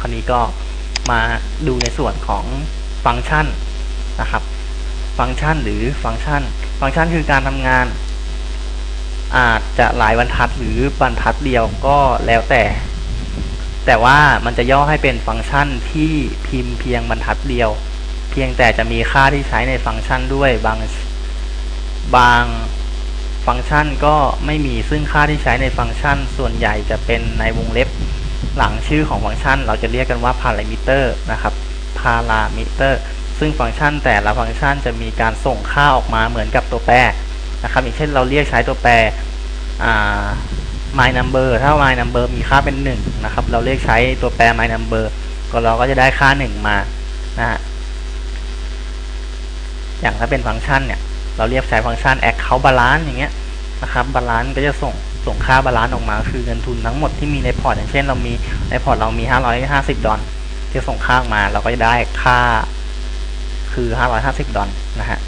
คราวนี้ก็มาดูในส่วนของฟังก์ชันนะครับ ฟังก์ชันหรือฟังก์ชัน ฟังก์ชันคือการทำงาน อาจจะหลายบรรทัดหรือบรรทัดเดียวก็แล้วแต่ แต่ว่ามันจะย่อให้เป็นฟังก์ชันที่พิมพ์เพียงบรรทัดเดียว เพียงแต่จะมีค่าที่ใช้ในฟังก์ชันด้วยบางบางฟังก์ชันก็ไม่มีซึ่งค่าที่ใช้ในฟังก์ชัน ส่วนใหญ่จะเป็นในวงเล็บ หลังชื่อของฟังก์ชัน เราจะเรียกกันว่า parameter นะครับ parameter ซึ่งฟังก์ชันแต่ละฟังก์ชันจะมีการส่งค่าออกมาเหมือนกับตัวแปรนะครับอย่างเช่นเราเรียกใช้ตัวแปร my number ถ้า my number มีค่าเป็น1นะครับเราเรียกใช้ตัวแปร my number ก็เราก็จะได้ค่า 1 มานะฮะอย่างถ้าเป็นฟังก์ชันเนี่ยเราเรียกใช้ฟังก์ชัน account balance อย่างเงี้ยนะครับ balance ก็จะส่ง ส่งค่า balance ออกมา คือเงินทุนทั้งหมดที่มีในพอร์ตอย่างเช่นเรามีในพอร์ตเรามี 550 ดอลที่ส่งค่าออกมาเราก็จะได้ค่าคือ 550 ดอลนะฮะ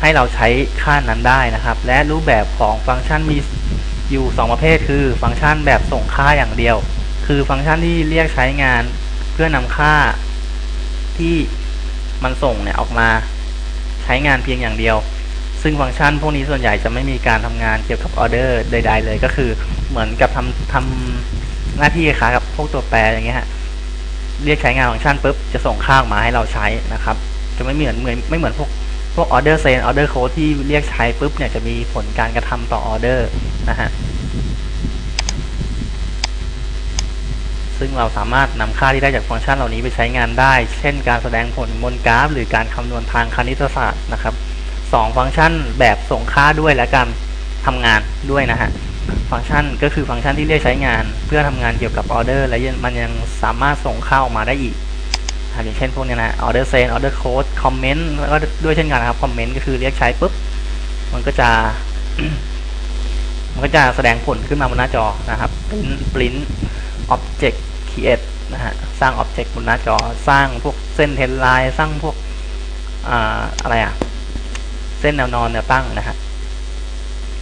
ให้เราใช้ค่านั้นได้นะครับ และรูปแบบของฟังก์ชันมีอยู่ 2 ประเภท คือฟังก์ชันแบบส่งค่าอย่างเดียว คือฟังก์ชันที่เรียกใช้งานเพื่อนำค่าที่มันส่งเนี่ยออกมาใช้งานเพียงอย่างเดียว ซึ่งฟังก์ชันพวกนี้ส่วนใหญ่จะไม่มีการทำงานเกี่ยวกับออเดอร์ใด ๆ เลยก็คือเหมือนกับทำทำหน้าที่คล้ายกับพวกตัวแปรอย่างเงี้ยฮะเรียกใช้งานฟังก์ชันปุ๊บจะส่งค่าออกมาให้เราใช้นะครับ จะไม่เหมือนเหมือนไม่เหมือนพวกพวกออเดอร์เซนออเดอร์โค้ดที่เรียกใช้ปุ๊บเนี่ยจะมีผลการกระทำต่อออเดอร์นะฮะซึ่งเราสามารถนำค่าที่ได้จากฟังก์ชันเหล่านี้ไปใช้งานได้ เช่น การแสดงผลบนกราฟ หรือการคำนวณทางคณิตศาสตร์นะครับ สองฟังก์ชันแบบส่งค่าด้วยและการทำงานด้วยนะฮะฟังก์ชันก็คือฟังก์ชันที่เรียกใช้งาน เพื่อทำงานเกี่ยวกับออเดอร์และมันยังสามารถส่งค่าออกมาได้อีกอย่างเช่นพวกนี้นะออเดอร์เซนออเดอร์โค้ดคอมเมนต์แล้วก็ด้วยเช่นกันนะครับคอมเมนต์ก็คือเรียกใช้ปุ๊บมันก็จะมันก็จะแสดงผลขึ้นมาบนหน้าจอนะครับ print print object create นะฮะ สร้าง object บนหน้าจอ สร้างพวกเส้นเทนไลน์ สร้างพวก อ่า อะไรอะ เส้นแนวนอนแนวตั้งนะฮะ